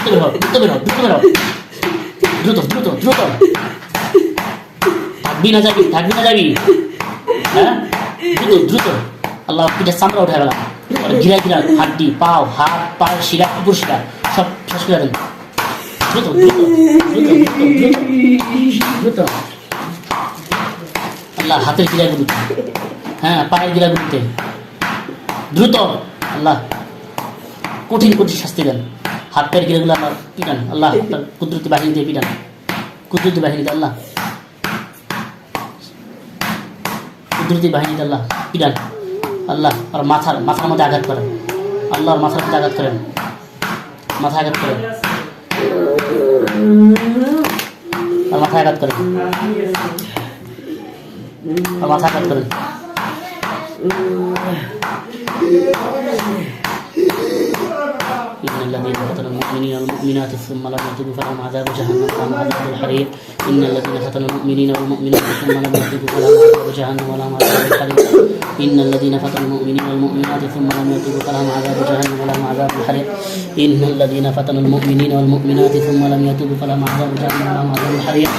দ্রুত বের হও দ্রুত বের হও দ্রুত বের হও দ্রুত না যাবি থাকবি না যাবি হ্যাঁ দ্রুত দ্রুত আল্লাহ পিঠে চামড়া উঠে গেলাম ঘিরা ঘিরা হাড্ডি পাও হাত পা শিরা কুকুর শিরা সব শেষ করে দেন আল্লাহ হাতের গিরাগুলিতে হ্যাঁ পায়ের গিরাগুলিতে দ্রুত আল্লাহ কঠিন কঠিন শাস্তি দেন হাত পায়ের গিরাগুলো আমার পিটান। আল্লাহ কুদরতি বাহিনী দিয়ে পিটান। কুদরতি বাহিনী দিয়ে আল্লাহ। কুদরতি বাহিনী দিয়ে আল্লাহ পিটান। আল্লাহ, আর মাথার মাথার মধ্যে আঘাত করেন। আল্লাহর মাথার মধ্যে আঘাত করেন। মাথায় আঘাত করেন। আর মাথায় আঘাত করেন। আর মাথা আঘাত করেন। إن الذين فتنوا المؤمنين والمؤمنات ثم لم يتوبوا فلهم عذاب جهنم ولهم عذاب الحريق إن الذين فتنوا المؤمنين والمؤمنات ثم لم يتوبوا فلهم عذاب جهنم ولهم عذاب الحريق إن الذين فتنوا المؤمنين والمؤمنات ثم لم يتوبوا فلهم عذاب جهنم ولهم عذاب الحريق إن الذين فتنوا المؤمنين والمؤمنات ثم لم يتوبوا فلهم عذاب جهنم ولهم عذاب الحريق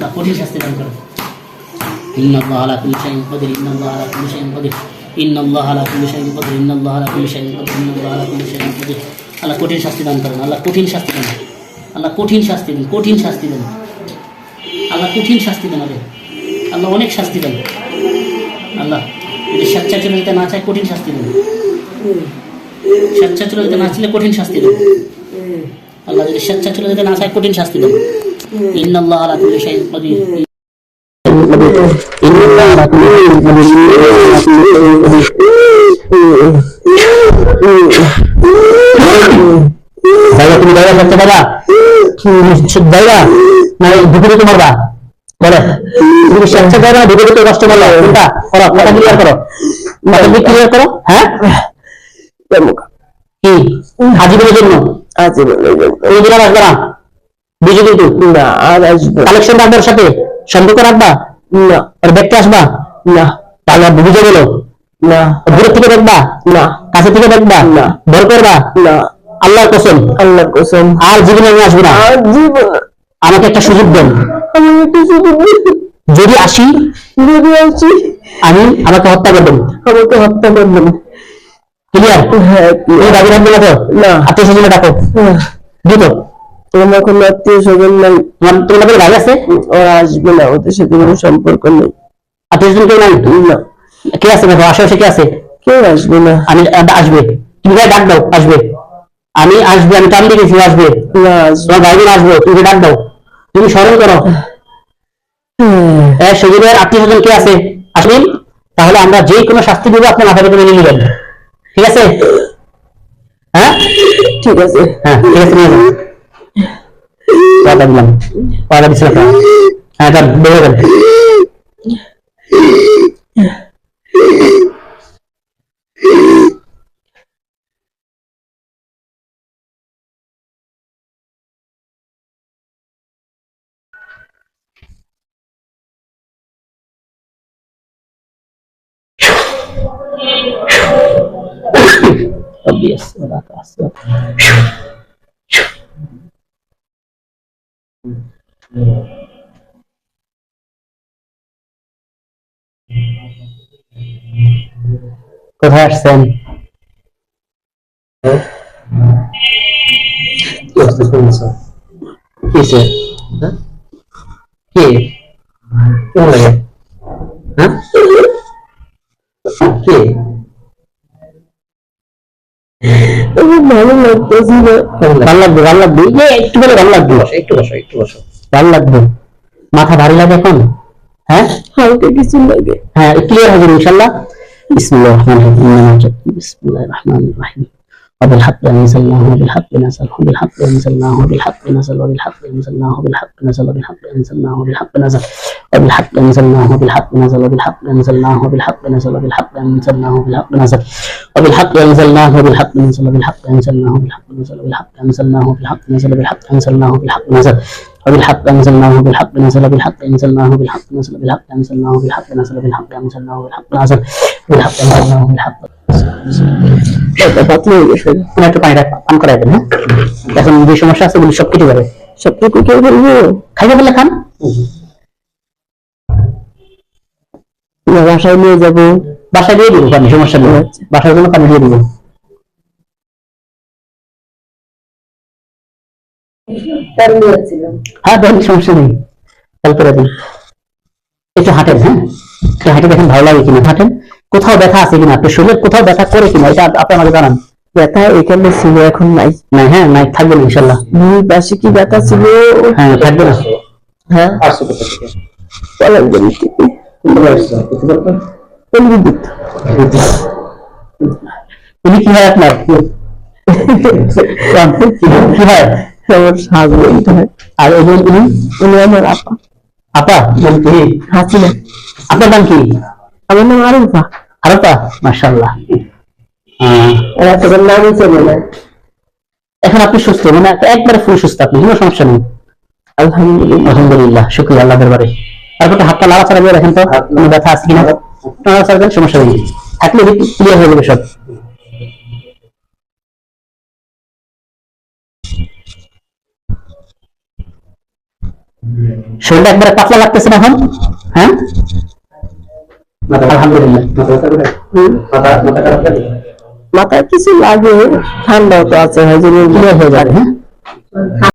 لا কঠিন শাস্তি দান করো إن الله على كل شيء قدير إن الله على كل ইন্ন আল্লাহ আলা কুল্লি শাহিন কদির ইন্ন আল্লাহ আলা কুল্লি শাহিন কদির ইন্ন আল্লাহ আলা কুল্লি শাহিন কদির আল্লাহ কঠিন শাস্তি দান করেন, আল্লাহ কঠিন শাস্তি দেন। আল্লাহ কঠিন শাস্তি দেন, কঠিন শাস্তি দেন। আল্লাহ কঠিন শাস্তি দেন আরে আল্লাহ অনেক শাস্তি দেন। আল্লাহ, যদি স্বেচ্ছা চলে না চায় কঠিন শাস্তি দেন। স্বেচ্ছা চলে যেতে না চাইলে কঠিন শাস্তি দেন। আল্লাহ যদি স্বেচ্ছা চলে না চায় কঠিন শাস্তি দেন। ইন্নাল্লাহ আলা কুল্লি শাইইন কদির তুমি দাদা করতে পারবা? দাদা না দুপুরে তো মারবা বলো। তুমি স্বেচ্ছা দাদা দুপুরে তো কষ্ট পারল কোনটা করো কথা ক্লিয়ার করো। কথা ক্লিয়ার করো? হ্যাঁ? কি? আজীবনের জন্য? এই দিন আসবে না? বুঝে কিন্তু। না আর আসব কালেকশন রাখবে ওর সাথে? সম্পর্ক রাখবা? না। দেখতে আসবা? না। তাহলে বুঝে গেলো? না। দূরের থেকে দেখবা? না। কাছে থেকে দেখবা? না। ভর করবা? না। আল্লাহর কসম। আল্লাহর কসম। আর জীবনে আমি আসব না। জীবন আমাকে একটা সুযোগ দেন। যদি আসি যদি আছি আমি আমাকে হত্যা করবেন আমাকে হত্যা করবেন ক্লিয়ার হ্যাঁ দাবি রাখবে না তো? না। আত্মীয় স্বজনে ডাকো। দ্রুত। তোমার কোনো আত্মীয় স্বজন নাই। তোমার কাছে ভাই আছে? ওরা আসবে না ওদের সাথে কোনো সম্পর্ক নেই। আত্মীয় স্বজন কেউ নাই? না। কে আছে দেখো? আশেপাশে কে আছে? কেউ আসবে না। আমি আসবে। তুমি ডাক দাও আসবে। আমি আসবে আমি টান দেখেছি ও আসবে। তোমার ভাই বোন আসবে তুমি ডাক দাও। তুমি স্মরণ করো। হ্যাঁ, শরীরের আত্মীয় স্বজন কে আছে? আসবেন? তাহলে আমরা যে কোনো শাস্তি দেবো আপনার মাথা পেতে মেনে নেবেন। ঠিক আছে? হ্যাঁ? ঠিক আছে। হ্যাঁ ঠিক আছে দিলাম। দিচ্ছি হ্যাঁ Obvious. Wala ka. So, কোথায় আসছেন কি স্যার কি কেমন লাগে ভালো লাগতেছে না ভালো লাগবে ভালো লাগবে এই যে একটু বলে ভালো লাগবে একটু বসো একটু বসো ভালো লাগবে মাথা ভারী লাগে এখন হ্যাঁ হালকা কিছু লাগে হ্যাঁ ক্লিয়ার হবে ইনশাআল্লাহ বিসমিল্লাহির রহমানির রহিম বিসমিল্লাহির রহমানির রহিম وبالحق أنزلناه وبالحق نزل وبالحق أنزلناه وبالحق نزل وبالحق أنزلناه وبالحق نزل وبالحق أنزلناه وبالحق نزل بالحق أنزلناه بالحق نزل بالحق أنزلناه بالحق نزل بالحق أنزلناه بالحق نزل وبالحق أنزلناه بالحق نزل بالحق أنزلناه بالحق نزل بالحق أنزلناه بالحق نزل بالحق أنزلناه بالحق نزل وبالحق أنزلناه بالحق نزل بالحق أنزلناه بالحق نزل بالحق أنزلناه بالحق نزل بالحق أنزلناه بالحق نزل بالحق أنزلناه بالحق একটা পানি পান করাই দেন হ্যাঁ এখন যে সমস্যা আছে বলি সব কেটে যাবে সব কেটে ফেলব খাইতে পেলে খান বাসায় নিয়ে যাব। বাসায় দিয়ে দিব পানি সমস্যা নেই। আচ্ছা। বাসার জন্য পানি দিয়ে দিব। হ্যাঁ দেন সমস্যা নেই। তারপরে দিন। একটু হাঁটেন হ্যাঁ? একটু হাঁটে দেখেন ভালো লাগে কিনা। হাঁটেন। কোথাও ব্যথা আছে কিনা? আপনার শরীরের কোথাও ব্যথা করে কিনা? এটা আপনি আমাকে জানান। ব্যথা এখানে ছিল এখন নাই। না হ্যাঁ নাই থাকবে না ইনশাল্লাহ দুই পাশে কি ব্যথা ছিল? হ্যাঁ থাকবে না। হ্যাঁ। থেকে। আর উনি আমার আপা আপা আপনার নাম কি আমার নাম এখন আপনি সুস্থ মানে একবারে ফুল সুস্থ আপনি, কোনো সমস্যা নেই। আলহামদুলিল্লাহ। আলহামদুলিল্লাহ, শুক্রিয়া আল্লাহ দরবারে। তারপর হাতটা লাড়াচাড়া দিয়ে রাখেন তো কোনো ব্যথা আছে কিনা? নাড়াচাড়া দেন সমস্যা নেই থাকলে ক্লিয়ার হয়ে যাবে সব। শরীরটা একবারে পাতলা লাগতেছে না এখন? হ্যাঁ? মাথা মাথা মাথা মাথায় কিছু লাগে ঠান্ডাও তো আছে হয় হয়ে যাবে হ্যাঁ?